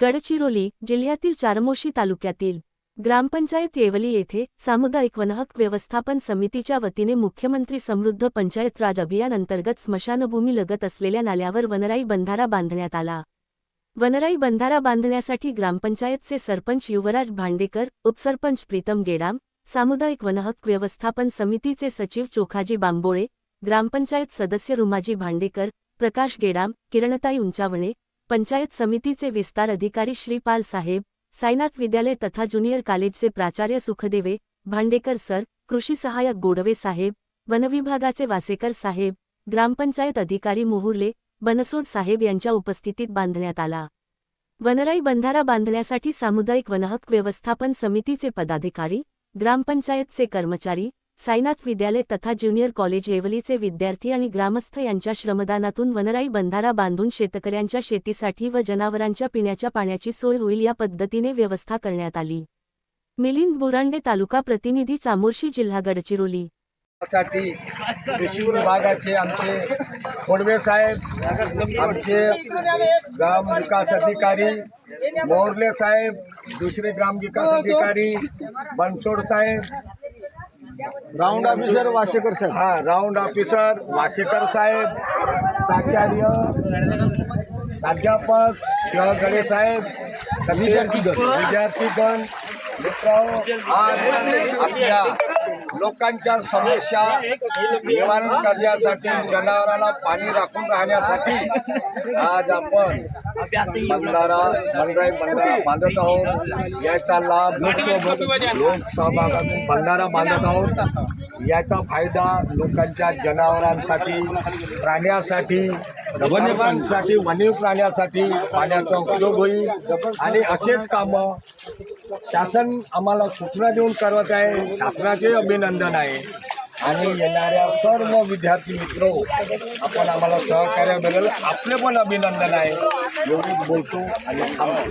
गडचिरोली जिल्ह्यातील चारमोशी तालुक्यातील ग्रामपंचायत येवली येथे सामुदायिक वनहक व्यवस्थापन समितीच्या वतीने मुख्यमंत्री समृद्ध पंचायत राज अभियान अंतर्गत स्मशानभूमी लगत असलेल्या नाल्यावर वनराई बंधारा बांधण्यात आला. वनराई बंधारा बांधण्यासाठी ग्रामपंचायतचे सरपंच युवराज भांडेकर उपसरपंच प्रीतम गेडाम सामुदायिक वनहक व्यवस्थापन समितीचे सचिव चोखाजी बांबोळे ग्रामपंचायत सदस्य रुमाजी भांडेकर प्रकाश गेडाम किरणताई उंचावणे पंचायत समितीचे विस्तार अधिकारी श्रीपाल साहेब साईनाथ विद्यालय तथा ज्युनियर कॉलेजचे प्राचार्य सुखदेवे भांडेकर सर कृषी सहाय्यक गोडवे साहेब वनविभागाचे वासेकर साहेब ग्रामपंचायत अधिकारी मोहुर्ले बनसोड साहेब यांच्या उपस्थितीत बांधण्यात आला. वनराई बंधारा बांधण्यासाठी सामुदायिक वनहक्क व्यवस्थापन समितीचे पदाधिकारी ग्रामपंचायतचे कर्मचारी साईनाथ विद्यालय तथा ज्युनियर कॉलेज येवलीचे विद्यार्थी आणि ग्रामस्थ यांच्या श्रमदानातून वनराई बंधारा बांधून शेतकऱ्यांच्या शेतीसाठी व जनावरांच्या पिण्याच्या पाण्याची सोय होईल या पद्धतीने व्यवस्था करण्यात आली. मिलिंद बुरांडे तालुका प्रतिनिधी चामोर्शी जिल्हा गडचिरोली. साठी कृषी विभागाचे आमचे खोडवे साहेब आमचे ग्राम विकास अधिकारी मोरले साहेब दुसरे ग्राम विकास अधिकारी बनसोड साहेब राऊंड ऑफिसर वाशेकर साहेब हा राऊंड ऑफिसर वाशेकर साहेब प्राचार्य प्राध्यापक किंवा गणे साहेब विद्यार्थीगण विद्यार्थीगण मित्रांनो आज आपल्या लोकांच्या समस्या निवारण करण्यासाठी जनावरांना पाणी राखून राहण्यासाठी आज आपण बंधारा बंधारा बंधारा बांधत आहोत. याचा लाभ लोकसहभागातून बंधारा बांधत आहोत. याचा फायदा लोकांच्या जनावरांसाठी प्राण्यासाठी वन्यप्राण्यांसाठी वन्य प्राण्यासाठी पाण्याचा उपयोग होईल. आणि असेच कामं शासन आम्हाला सूचना देऊन करत आहे. शासनाचे अभिनंदन आहे. आणि येणाऱ्या सर्व विद्यार्थी मित्र आपण आम्हाला सहकार्याबद्दल आपले पण अभिनंदन आहे. एवढीच बोलतो आणि थांबतो.